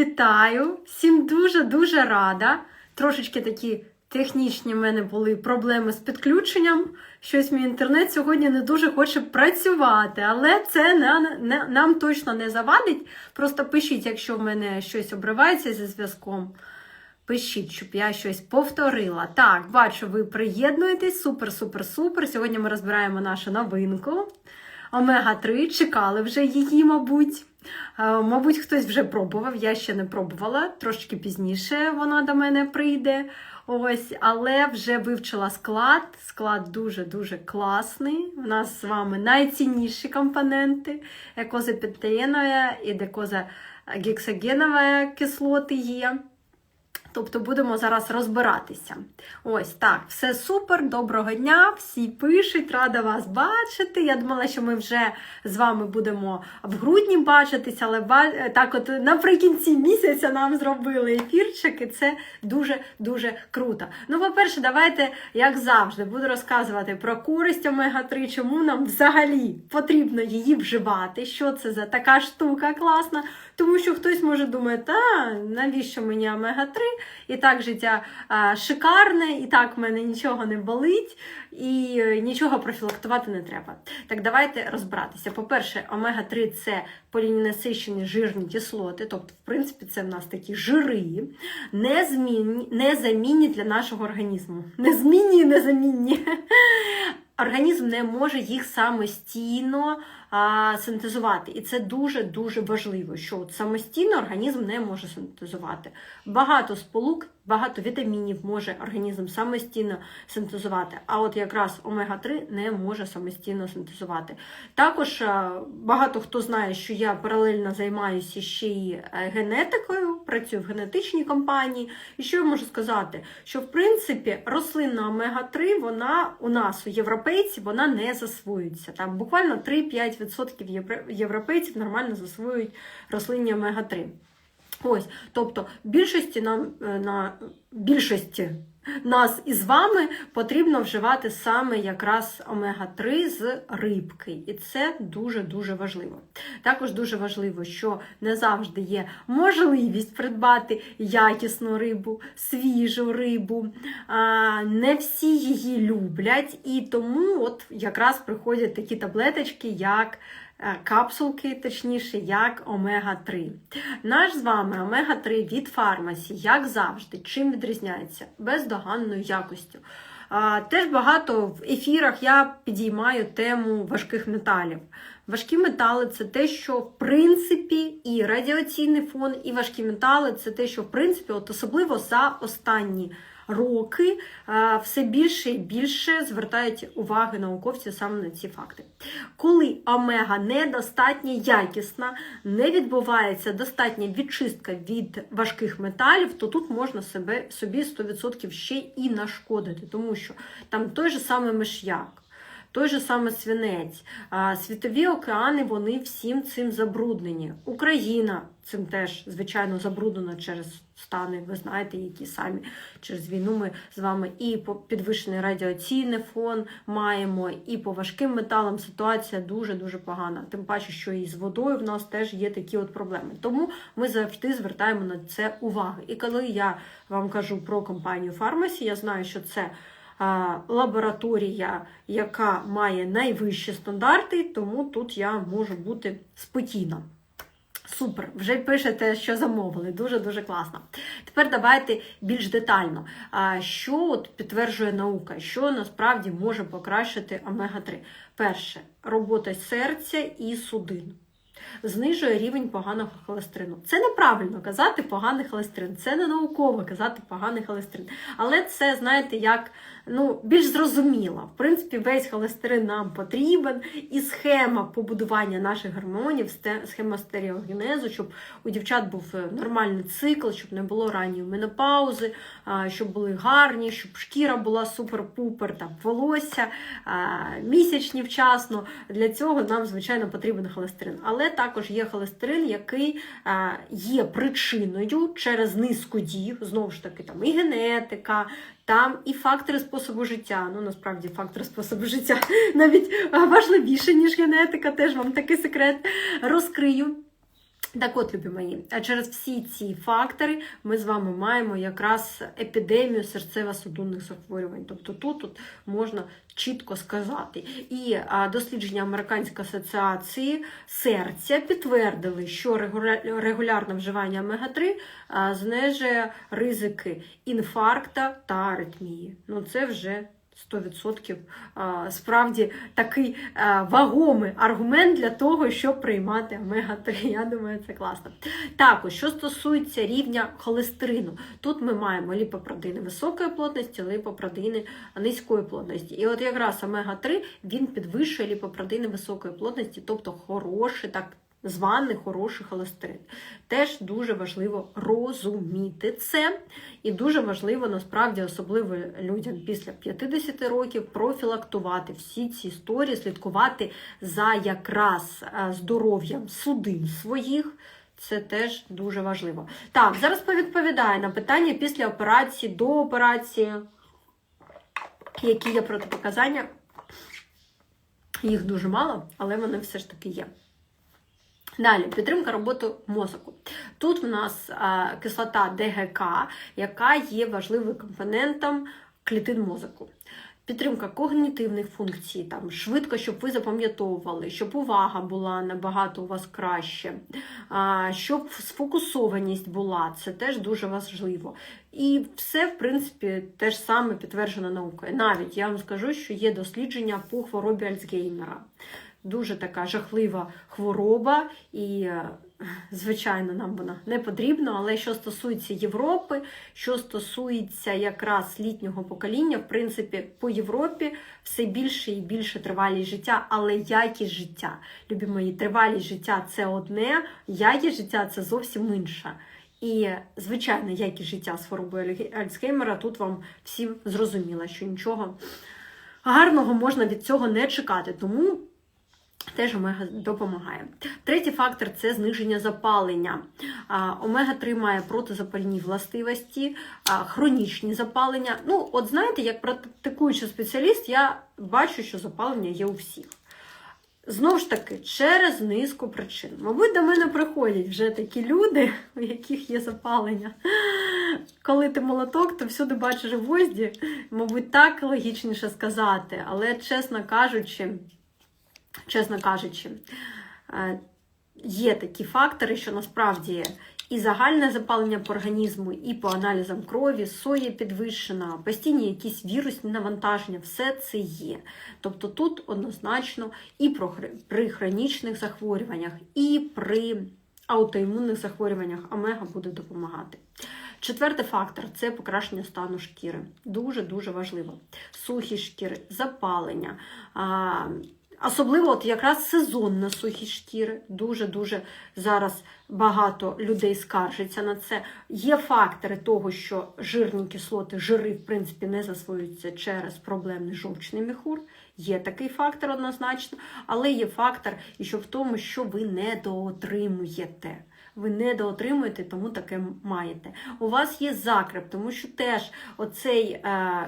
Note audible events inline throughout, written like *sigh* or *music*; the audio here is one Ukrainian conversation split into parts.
вітаю! Всім дуже-дуже рада. Трошечки такі технічні в мене були проблеми з підключенням. Щось мій інтернет сьогодні не дуже хоче працювати, але це на, не, нам точно не завадить. Просто пишіть, якщо в мене щось обривається зі зв'язком. Пишіть, щоб я щось повторила. Так, бачу, ви приєднуєтесь. Супер, супер, супер. Сьогодні ми розбираємо нашу новинку. Омега-3. Чекали вже її, мабуть. Е, Мабуть, хтось вже пробував, я ще не пробувала, трошки пізніше вона до мене прийде. Ось, але вже вивчила склад. Склад дуже-дуже класний. У нас з вами найцінніші компоненти: екозапітеєнова і декозагексагенова кислоти є. Тобто будемо зараз розбиратися. Ось так, все супер, доброго дня, всі пишуть, рада вас бачити. Я думала, що ми вже з вами будемо в грудні бачитися, але так от наприкінці місяця нам зробили ефірчик, і це дуже-дуже круто. Ну, по-перше, давайте, як завжди, буду розказувати про користь омега-3, чому нам взагалі потрібно її вживати, що це за така штука класна. Тому що хтось може думати, та навіщо мені омега-3? І так життя шикарне, і так в мене нічого не болить, і е, нічого профілактувати не треба. Так давайте розбиратися. По-перше, омега-3 це поліненасичені жирні кислоти, тобто, в принципі, це в нас такі жири, незамінні для нашого організму. Незмінні і незамінні. Організм не може їх самостійно а, синтезувати. І це дуже-дуже важливо, що от самостійно організм не може синтезувати. Багато сполук, багато вітамінів може організм самостійно синтезувати, а от якраз омега-3 не може самостійно синтезувати. Також багато хто знає, що я паралельно займаюся ще й е, генетикою, працюю в генетичній компанії. І що я можу сказати? Що в принципі рослинна омега-3, вона у нас, у європейців, вона не засвоюється. Там буквально 3-5% євро- європейців нормально засвоюють рослинні омега-3. Ось, тобто, більшості нам е, на більшості нас із вами потрібно вживати саме якраз омега-3 з рибки, і це дуже-дуже важливо. Також дуже важливо, що не завжди є можливість придбати якісну рибу, свіжу рибу. Не всі її люблять, і тому от якраз приходять такі таблеточки, як капсулки, точніше, як омега-3. Наш з вами омега-3 від фармасі, як завжди, чим відрізняється? Бездоганною якостю. Теж багато в ефірах я підіймаю тему важких металів. Важкі метали це те, що в принципі і радіаційний фон, і важкі метали це те, що в принципі, от особливо за останні роки все більше і більше звертають уваги науковці саме на ці факти. Коли омега недостатньо якісна, не відбувається достатня відчистка від важких металів, то тут можна себе, собі 100% ще і нашкодити, тому що там той же самий миш'як. Той же саме свинець, світові океани, вони всім цим забруднені. Україна цим теж, звичайно, забруднена через стани, ви знаєте, які самі через війну ми з вами і підвищений радіаційний фон маємо, і по важким металам ситуація дуже-дуже погана. Тим паче, що і з водою в нас теж є такі от проблеми. Тому ми завжди звертаємо на це увагу. І коли я вам кажу про компанію Фармасі, я знаю, що це лабораторія, яка має найвищі стандарти, тому тут я можу бути спокійна. Супер, вже пишете, що замовили. Дуже-дуже класно. Тепер давайте більш детально. А що от підтверджує наука, що насправді може покращити омега-3? Перше, робота серця і судин. Знижує рівень поганого холестерину. Це неправильно казати поганий холестерин. Це не науково казати поганий холестерин. Але це, знаєте, як ну, більш зрозуміло. В принципі, весь холестерин нам потрібен, і схема побудування наших гормонів, схема стереогенезу, щоб у дівчат був е, нормальний цикл, щоб не було ранньої менопаузи, щоб були гарні, щоб шкіра була супер-пупер, там волосся, місячні вчасно. Для цього нам, звичайно, потрібен холестерин. Але також є холестерин, який є причиною через низку дій, знову ж таки, там і генетика, там і фактори способу життя. Ну, насправді, фактори способу життя *laughs* навіть важливіше, ніж генетика, теж вам такий секрет розкрию. Так от, любі мої, а через всі ці фактори ми з вами маємо якраз епідемію серцево-судинних захворювань. Тобто тут, тут можна чітко сказати. І а, дослідження Американської асоціації серця підтвердили, що регуля- регулярне вживання омега-3 а, знижує ризики інфаркта та аритмії. Ну це вже 100% справді такий вагомий аргумент для того, щоб приймати омега-3. *laughs* Я думаю, це класно. Також, що стосується рівня холестерину, тут ми маємо ліпопротеїни високої плотності, ліпопротеїни низької плотності. І от якраз омега-3 він підвищує ліпопротеїни високої плотності, тобто хороший, так званий хороший холестерин. Теж дуже важливо розуміти це, і дуже важливо насправді, особливо людям після 50 років, профілактувати всі ці історії, слідкувати за якраз е, здоров'ям судин своїх. Це теж дуже важливо. Так, зараз повідповідаю на питання після операції, до операції, які є протипоказання. Їх дуже мало, але вони все ж таки є. Далі, підтримка роботи мозку. Тут в нас кислота ДГК, яка є важливим компонентом клітин мозку. Підтримка когнітивних функцій, там, швидко, щоб ви запам'ятовували, щоб увага була набагато у вас краще, щоб сфокусованість була, це теж дуже важливо. І все, в принципі, те саме підтверджено наукою. Навіть я вам скажу, що є дослідження по хворобі Альцгеймера дуже така жахлива хвороба, і, е, звичайно, нам вона не потрібна. Але що стосується Європи, що стосується якраз літнього покоління, в принципі, по Європі все більше і більше тривалість життя, але якість життя. Любі мої, тривалість життя це одне, якість життя це зовсім інше. І, звичайно, якість життя з хворобою Альцгеймера тут вам всім зрозуміло, що нічого гарного можна від цього не чекати. Тому Теж омега допомагає. Третій фактор це зниження запалення. Омега-3 має протизапальні властивості, хронічні запалення. Ну, от знаєте, як практикуючий спеціаліст, я бачу, що запалення є у всіх. Знову ж таки, через низку причин. Мабуть, до мене приходять вже такі люди, *laughs* у яких є запалення. Коли ти молоток, то всюди бачиш гвозді. Мабуть, так логічніше сказати, але, чесно кажучи, чесно кажучи, е, є такі фактори, що насправді і загальне запалення по організму, і по аналізам крові, соя підвищена, постійні якісь вірусні навантаження, все це є. Тобто тут однозначно і при хронічних захворюваннях, і при аутоімунних захворюваннях омега буде допомагати. Четвертий фактор це покращення стану шкіри. Дуже-дуже важливо. Сухі шкіри, запалення. Особливо от якраз сезонна сухі шкіри. Дуже-дуже зараз багато людей скаржиться на це. Є фактори того, що жирні кислоти, жири, в принципі, не засвоюються через проблемний жовчний міхур. Є такий фактор однозначно, але є фактор і що в тому, що ви недоотримуєте ви недоотримуєте, тому таке маєте. У вас є закреп, тому що теж оцей е,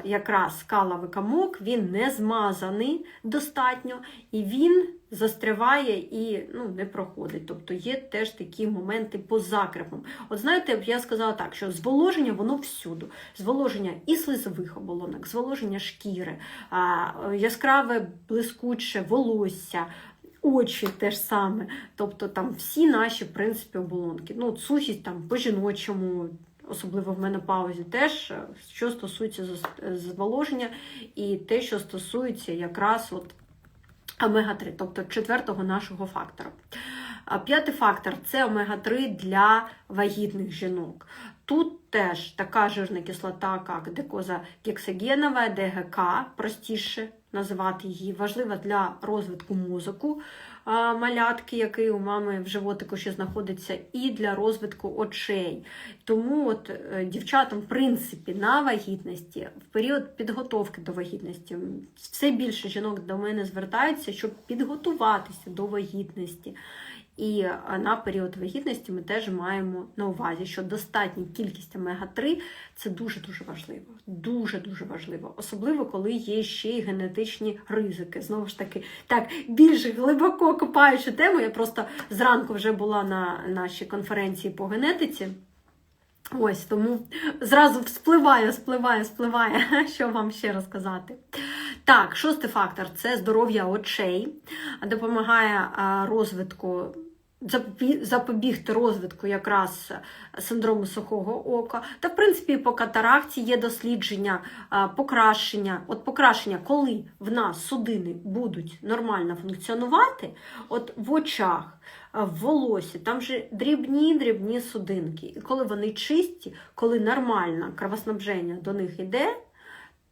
якраз скаловий камок, він не змазаний достатньо, і він застряває і ну, не проходить. Тобто є теж такі моменти по закрепам. От знаєте, я сказала так, що зволоження воно всюди. Зволоження і слизових оболонок, зволоження шкіри, яскраве блискуче волосся, очі теж саме. Тобто там всі наші, в принципі, оболонки. Ну, сухість там по-жіночому, особливо в менопаузі, теж, е, що стосується зволоження, і те, що стосується якраз от омега-3, тобто четвертого нашого фактора. П'ятий фактор це омега-3 для вагітних жінок. Тут теж така жирна кислота, як декоза гексогенова, ДГК, простіше називати її, важлива для розвитку мозоку малятки, який у мами в животику ще знаходиться, і для розвитку очей. Тому от е, дівчатам, в принципі, на вагітності, в період підготовки до вагітності, все більше жінок до мене звертаються, щоб підготуватися до вагітності. І на період вагітності ми теж маємо на увазі, що достатня кількість омега-3 це дуже-дуже важливо. Дуже-дуже важливо. Особливо, коли є ще й генетичні ризики. Знову ж таки, так, більш глибоко копаючи тему, я просто зранку вже була на нашій конференції по генетиці. Ось тому зразу вспливає, спливає, спливає, *laughs* що вам ще розказати. Так, шостий фактор це здоров'я очей, допомагає розвитку. Запобі- Запобігти розвитку якраз синдрому сухого ока. Та, в принципі, по катаракті є дослідження покращення. От покращення, коли в нас судини будуть нормально функціонувати, от в очах, в волосі, там же дрібні дрібні судинки. І коли вони чисті, коли нормальне кровоснабження до них йде,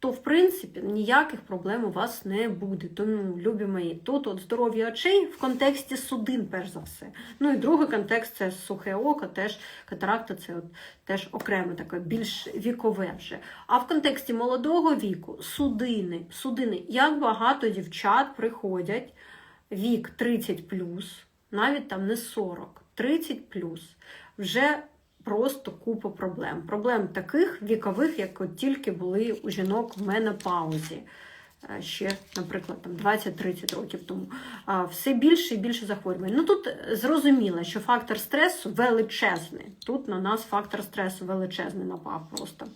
то в принципі ніяких проблем у вас не буде. Тому, любі мої, тут от здоров'я очей в контексті судин, перш за все. Ну і другий контекст це сухе око, теж катаракта, це от теж окреме таке, більш вікове вже. А в контексті молодого віку судини, судини, як багато дівчат приходять вік 30 навіть там не 40, 30 вже просто купа проблем. Проблем таких вікових, як от тільки були у жінок в менопаузі. Е, Ще, наприклад, там 20-30 років тому. Все більше і більше захворювань. Ну тут зрозуміло, що фактор стресу величезний. Тут на нас фактор стресу величезний напав просто.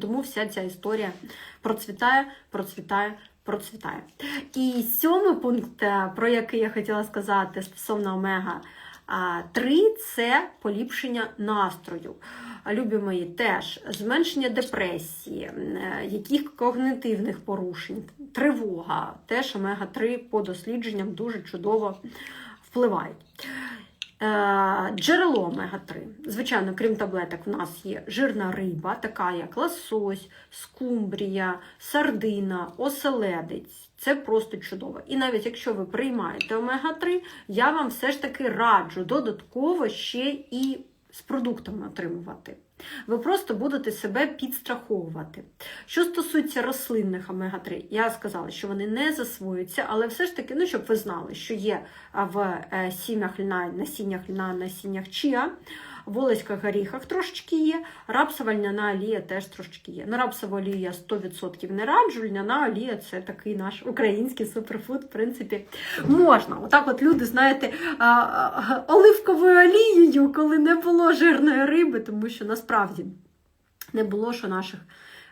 Тому вся ця історія процвітає, процвітає, процвітає. І сьомий пункт, е, про який я хотіла сказати стосовно омега. Три це поліпшення настрою. Любі мої, теж зменшення депресії, е, яких когнитивних порушень, тривога, теж омега-3 по дослідженням дуже чудово впливають. Е, Джерело омега-3. Звичайно, крім таблеток, в нас є жирна риба, така як лосось, скумбрія, сардина, оселедець. Це просто чудово. І навіть якщо ви приймаєте омега-3, я вам все ж таки раджу додатково ще і з продуктами отримувати. Ви просто будете себе підстраховувати. Що стосується рослинних омега-3, я сказала, що вони не засвоюються, але все ж таки, ну щоб ви знали, що є в е, сім'ях льна, насіннях льна, насіннях чіа, в олеських горіхах трошечки є, рапсова льняна олія теж трошечки є. Ну, рапсова олія 100% не раджу, льняна олія це такий наш український суперфуд, в принципі, можна. Отак от люди, знаєте, оливковою олією, коли не було жирної риби, тому що насправді не було що наших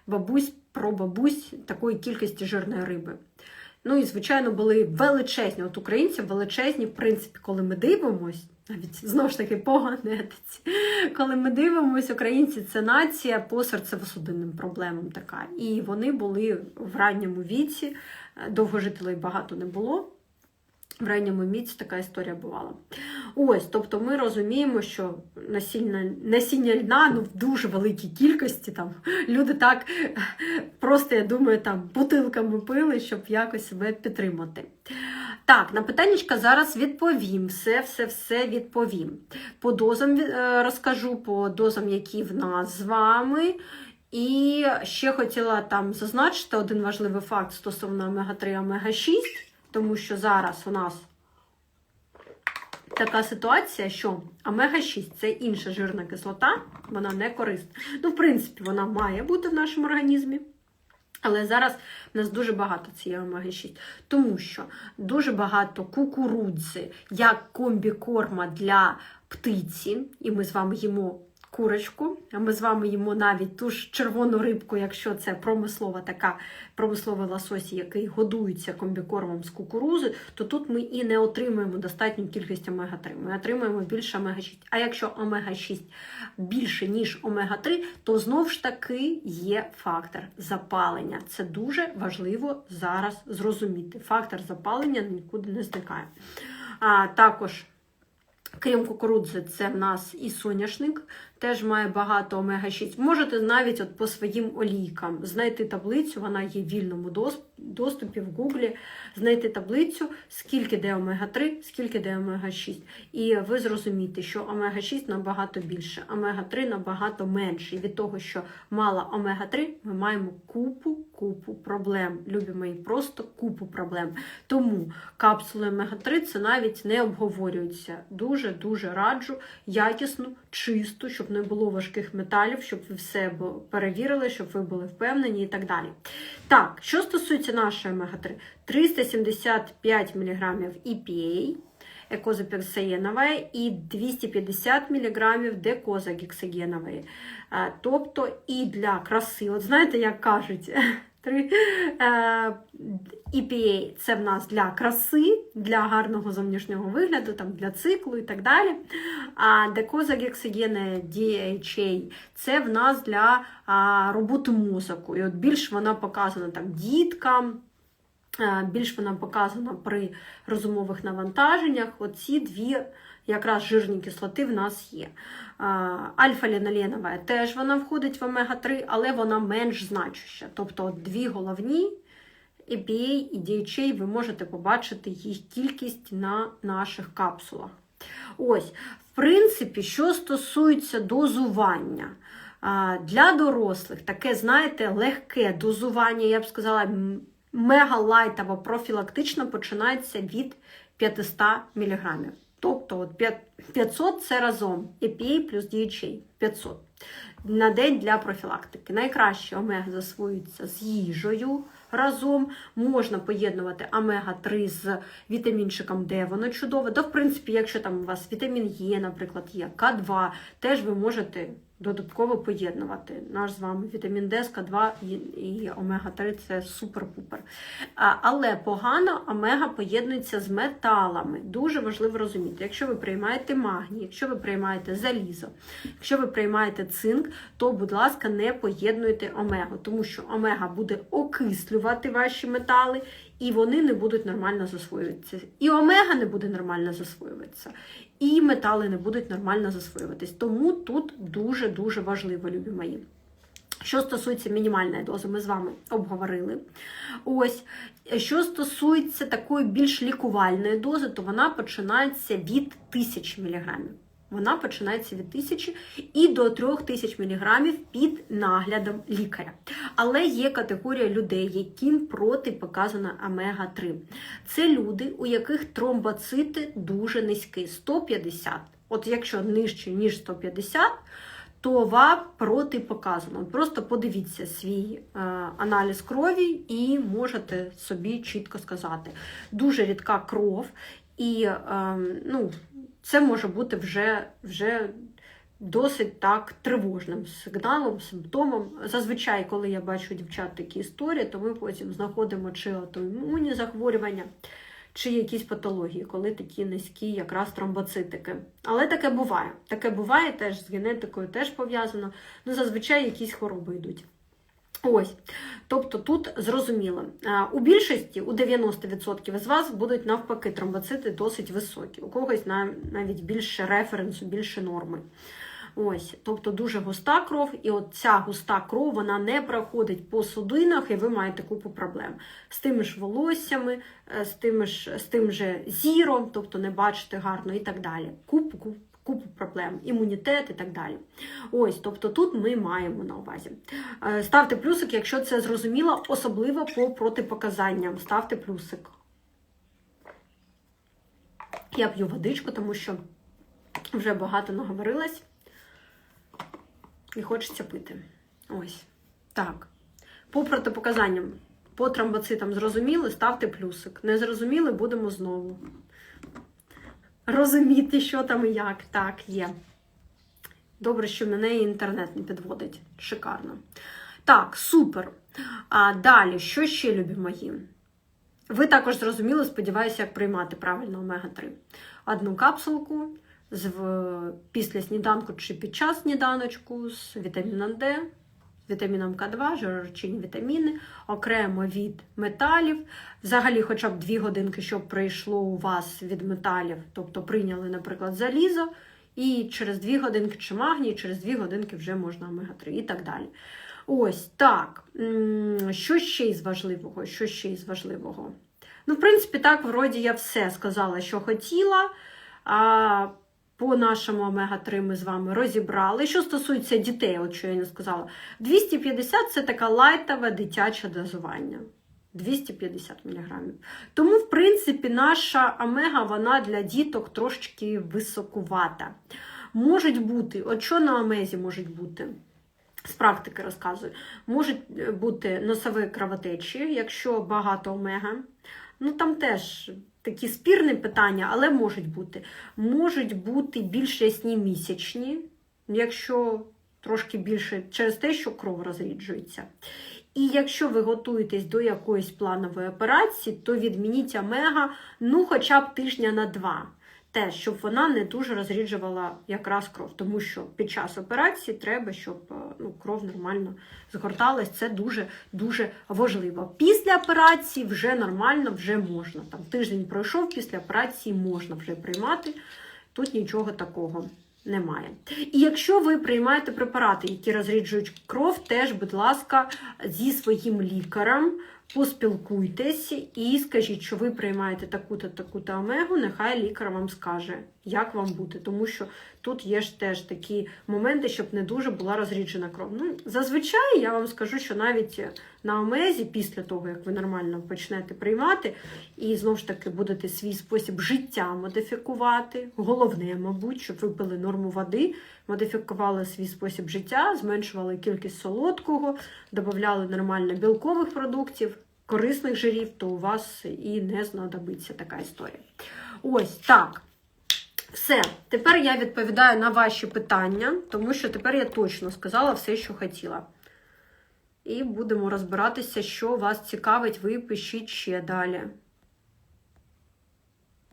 бабусь, прабабусь такої кількості жирної риби. Ну і, звичайно, були величезні, от українці величезні, в принципі, коли ми дивимось, навіть знову ж таки по коли ми дивимося, українці це нація по серцево-судинним проблемам така. І вони були в ранньому віці, довгожителей багато не було. В ранньому віці така історія бувала. Ось, тобто ми розуміємо, що насіння, насіння льна ну, в дуже великій кількості. Там, люди так просто, я думаю, там бутилками пили, щоб якось себе підтримати. Так, на питаннячка зараз відповім. Все, все, все відповім. По дозам е, розкажу, по дозам, які в нас з вами. І ще хотіла там зазначити один важливий факт стосовно омега-3, омега-6, тому що зараз у нас така ситуація, що омега-6 це інша жирна кислота, вона не корисна. Ну, в принципі, вона має бути в нашому організмі. Але зараз в нас дуже багато цієї омеги-6, тому що дуже багато кукурудзи як комбікорма для птиці, і ми з вами їмо курочку, ми з вами їмо навіть ту ж червону рибку, якщо це промислова така промисловий лосось, який годується комбікормом з кукурузи, то тут ми і не отримуємо достатню кількість омега-3. Ми отримуємо більше омега-6. А якщо омега-6 більше, ніж омега-3, то знову ж таки є фактор запалення. Це дуже важливо зараз зрозуміти. Фактор запалення нікуди не зникає. А також. Крім кукурудзи, це в нас і соняшник, теж має багато омега-6. Можете навіть от по своїм олійкам знайти таблицю, вона є в вільному доступі в Гуглі знайти таблицю, скільки де омега-3, скільки де омега-6. І ви зрозумієте, що омега-6 набагато більше, омега-3 набагато менше. І від того, що мало омега-3, ми маємо купу, купу проблем. Любі мої, просто купу проблем. Тому капсули омега-3 це навіть не обговорюється. Дуже-дуже раджу якісну, чисту, щоб не було важких металів, щоб ви все перевірили, щоб ви були впевнені і так далі. Так, що стосується нашої омега-3, 375 мг EPA, екозапірсаєнової і 250 мг декозагексагенової. Тобто і для краси, от знаєте, як кажуть, три, е, EPA це в нас для краси, для гарного зовнішнього вигляду, там, для циклу і так далі. А декозагексагени DHA це в нас для роботи мозку. І от більш вона показана там діткам. Е, Більш вона показана при розумових навантаженнях. Оці дві якраз жирні кислоти в нас є. Альфа-ліноленова теж вона входить в омега-3, але вона менш значуща. Тобто дві головні EPA і DHA ви можете побачити їх кількість на наших капсулах. Ось, в принципі, що стосується дозування. Для дорослих таке, знаєте, легке дозування, я б сказала, мегалайтово профілактично починається від 500 мг. Тобто от 500 це разом EPA плюс DHA 500 на день для профілактики. Найкраще омега засвоюється з їжею разом. Можна поєднувати омега-3 з вітамінчиком Д, воно чудово. Да, в принципі, якщо там у вас вітамін Е, наприклад, є, К2, теж ви можете додатково поєднувати. Наш з вами вітамін Д К2 і, і омега-3 це супер-пупер. Але погано омега поєднується з металами. Дуже важливо розуміти, якщо ви приймаєте магній, якщо ви приймаєте залізо, якщо ви приймаєте цинк, то, будь ласка, не поєднуйте омегу, тому що омега буде окислювати ваші метали, і вони не будуть нормально засвоюватися. І омега не буде нормально засвоюватися, і метали не будуть нормально засвоюватись. Тому тут дуже-дуже важливо, любі мої. Що стосується мінімальної дози, ми з вами обговорили. Ось, що стосується такої більш лікувальної дози, то вона починається від 1000 мг. Вона починається від 1000 і до 3000 мг під наглядом лікаря. Але є категорія людей, яким протипоказана омега-3. Це люди, у яких тромбоцити дуже низькі 150. От якщо нижче, ніж 150, то вам протипоказано. Просто подивіться свій е, аналіз крові і можете собі чітко сказати. Дуже рідка кров, і е, ну, це може бути вже, вже досить так тривожним сигналом, симптомом. Зазвичай, коли я бачу дівчат такі історії, то ми потім знаходимо чи autoімунні захворювання, чи якісь патології, коли такі низькі якраз тромбоцитики. Але таке буває. Таке буває теж з генетикою теж пов'язано. Ну, зазвичай якісь хвороби йдуть. Ось, тобто тут зрозуміло, у більшості, у 90% з вас будуть навпаки тромбоцити досить високі, у когось на- навіть більше референсу, більше норми. Ось, тобто дуже густа кров, і от ця густа кров вона не проходить по судинах, і ви маєте купу проблем. З тими ж волоссями, е, з, тими ж, з тим же зіром, тобто не бачите гарно і так далі. Купу, купу, проблем, імунітет і так далі. Ось, тобто тут ми маємо на увазі. Е, Ставте плюсик, якщо це зрозуміло, особливо по протипоказанням. Ставте плюсик. Я п'ю водичку, тому що вже багато наговорилась. І хочеться пити. Ось. Так. По протипоказанням, по тромбоцитам зрозуміли, ставте плюсик. Не зрозуміли, будемо знову. Розуміти, що там і як. Так, є. Добре, що мене інтернет не підводить. Шикарно. Так, супер. А далі, що ще любі мої? Ви також зрозуміли, сподіваюся, як приймати правильно омега-3. Одну капсулку з, після сніданку чи під час сніданочку з вітаміном з вітаміном К2, жиророзчинні вітаміни, окремо від металів. Взагалі, хоча б 2 годинки, щоб пройшло у вас від металів, тобто прийняли, наприклад, залізо, і через 2 годинки чи магній, через 2 годинки вже можна омега-3 і так далі. Ось так. Що ще із важливого? Що ще із важливого? Ну, в принципі, так, вроді я все сказала, що хотіла. А, по нашому омега-3 ми з вами розібрали. Що стосується дітей, от що я не сказала, 250 це така лайтове дитяче дозування. 250 мг. Тому, в принципі, наша омега вона для діток трошечки високувата. Можуть бути, от що на омезі можуть бути? З практики розказую, можуть бути носові кровотечі, якщо багато омега. Ну там теж такі спірні питання, але можуть бути. Можуть бути більш ясні місячні, якщо трошки більше через те, що кров розріджується. І якщо ви готуєтесь до якоїсь планової операції, то відмініть омега ну хоча б тижня на два. Те, щоб вона не дуже розріджувала якраз кров, тому що під час операції треба, щоб е, ну, кров нормально згорталась. Це дуже дуже важливо. Після операції вже нормально, вже можна. Там тиждень пройшов, після операції можна вже приймати. Тут нічого такого немає. І якщо ви приймаєте препарати, які розріджують кров, теж, будь ласка, зі своїм лікарем поспілкуйтесь і скажіть, що ви приймаєте таку-то таку-то омегу, нехай лікар вам скаже, як вам бути. Тому що тут є ж теж такі моменти, щоб не дуже була розріджена кров. Ну, Зазвичай я вам скажу, що навіть на омезі, після того, як ви нормально почнете приймати, і знову ж таки будете свій спосіб життя модифікувати. Головне, мабуть, щоб ви пили норму води, модифікували свій спосіб життя, зменшували кількість солодкого, додавали нормально білкових продуктів, корисних жирів, то у вас і не знадобиться така історія. Ось так. Все, тепер я відповідаю на ваші питання, тому що тепер я точно сказала все, що хотіла. І будемо розбиратися, що вас цікавить, ви пишіть ще далі.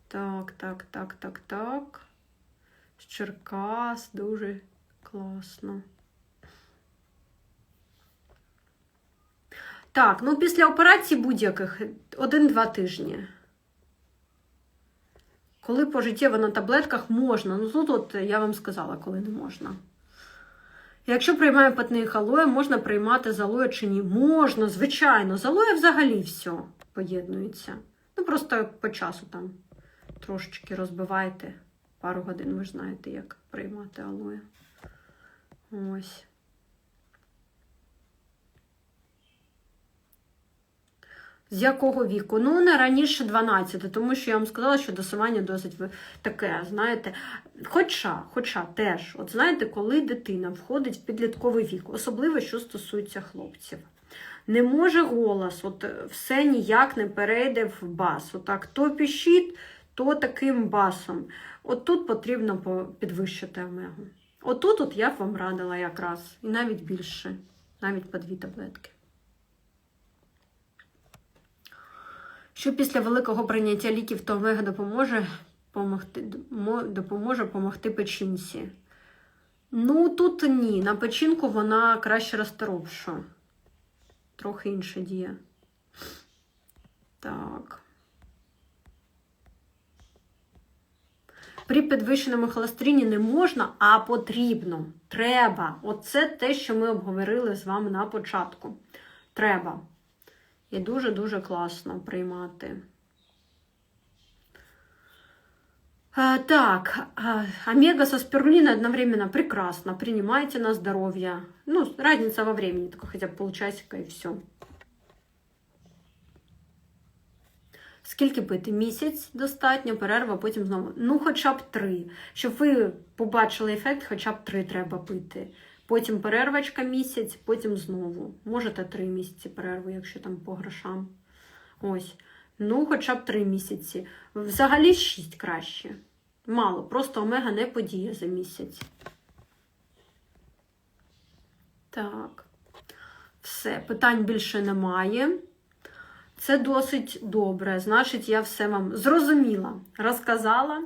Так, так, так, так, так. З Черкас, дуже класно. Так, ну після операції будь-яких один-два тижні. Коли пожиттєво на таблетках можна, ну тут от я вам сказала, коли не можна. Якщо приймаємо патний халоя, можна приймати з алоє чи ні? Можна, звичайно. З алоє взагалі все поєднується. Ну, просто по часу там трошечки розбивайте. Пару годин, ви знаєте, як приймати алоє. Ось. З якого віку? Ну, не раніше 12, тому що я вам сказала, що досування досить таке, знаєте. Хоча, хоча теж, от знаєте, коли дитина входить в підлітковий вік, особливо що стосується хлопців. Не може голос, от все ніяк не перейде в бас. Отак, то пішіть, то таким басом. От тут потрібно підвищити омегу. Отут от я б вам радила якраз, і навіть більше, навіть по дві таблетки. Що після великого прийняття ліків, то омега допоможе помогти, допоможе помогти печінці? Ну, тут ні. На печінку вона краще розторопша. Трохи інша дія. Так. При підвищеному холестерині не можна, а потрібно. Треба. Оце те, що ми обговорили з вами на початку. Треба. І дуже-дуже класно приймати. А, так, омега со спирулиной одновременно прекрасно. Принимайте на здоровье. Ну, разница во времени, только хотя бы полчасика и все. Скільки пити? Місяць достатньо, перерва, потім знову. Ну, хоча б три. Щоб ви побачили ефект, хоча б три треба пити. Потім перервачка місяць, потім знову. Можете три місяці перерву, якщо там по грошам. Ось. Ну, хоча б три місяці. Взагалі шість краще. Мало. Просто омега не подіє за місяць. Так. Все, питань більше немає. Це досить добре. Значить, я все вам зрозуміла, розказала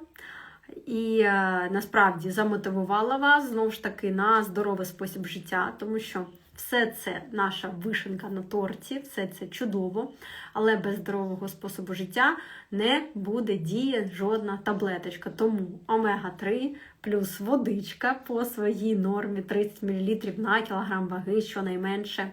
і е, насправді замотивувала вас знову ж таки на здоровий спосіб життя, тому що Все це наша вишенка на торті, все це чудово, але без здорового способу життя не буде діяти жодна таблеточка. Тому омега-3 плюс водичка по своїй нормі 30 мл на кілограм ваги, щонайменше.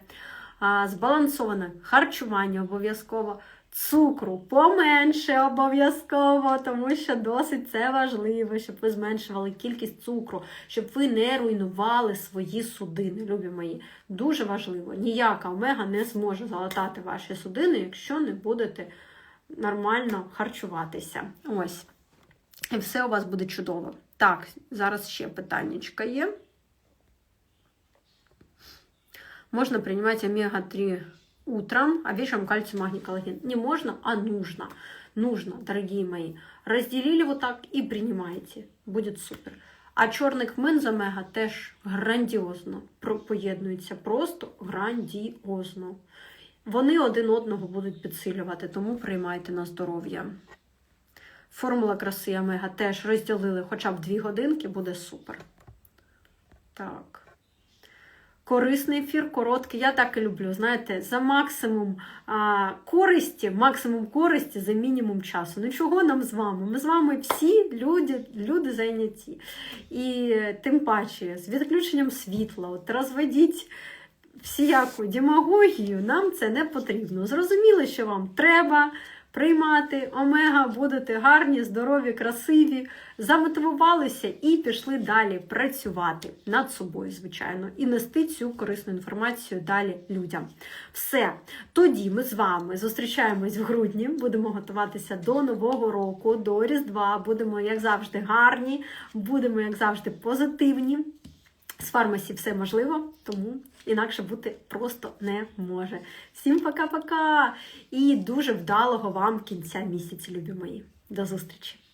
Збалансоване харчування обов'язково. Цукру поменше обов'язково, тому що досить це важливо, щоб ви зменшували кількість цукру, щоб ви не руйнували свої судини, любі мої. Дуже важливо. Ніяка омега не зможе залатати ваші судини, якщо не будете нормально харчуватися. Ось. І все у вас буде чудово. Так, зараз ще питаннячка є. Можно принимать омега-3 утром, а вечером кальций, магний, коллаген. Не можно, а нужно. Нужно, дорогие мои. Разделили вот так и принимаете. Будет супер. А чорний кмин з омега теж грандіозно поєднуються. Просто грандіозно. Вони один одного будуть підсилювати, тому приймайте на здоров'я. Формула краси омега теж розділили хоча б 2 годинки, буде супер. Так. Корисний ефір, короткий. Я так і люблю. Знаєте, за максимум а, користі, максимум користі за мінімум часу. Ну чого нам з вами? Ми з вами всі люди, люди зайняті. І тим паче, з відключенням світла, от розведіть всіяку демагогію, нам це не потрібно. Зрозуміло, що вам треба приймати омега, будете гарні, здорові, красиві, замотивувалися і пішли далі працювати над собою, звичайно, і нести цю корисну інформацію далі людям. Все. Тоді ми з вами зустрічаємось в грудні, будемо готуватися до Нового року, до Різдва. Будемо, як завжди, гарні, будемо, як завжди, позитивні. З фармасі все можливо, тому інакше бути просто не може. Всім пока-пока! І дуже вдалого вам кінця місяця, любі мої. До зустрічі!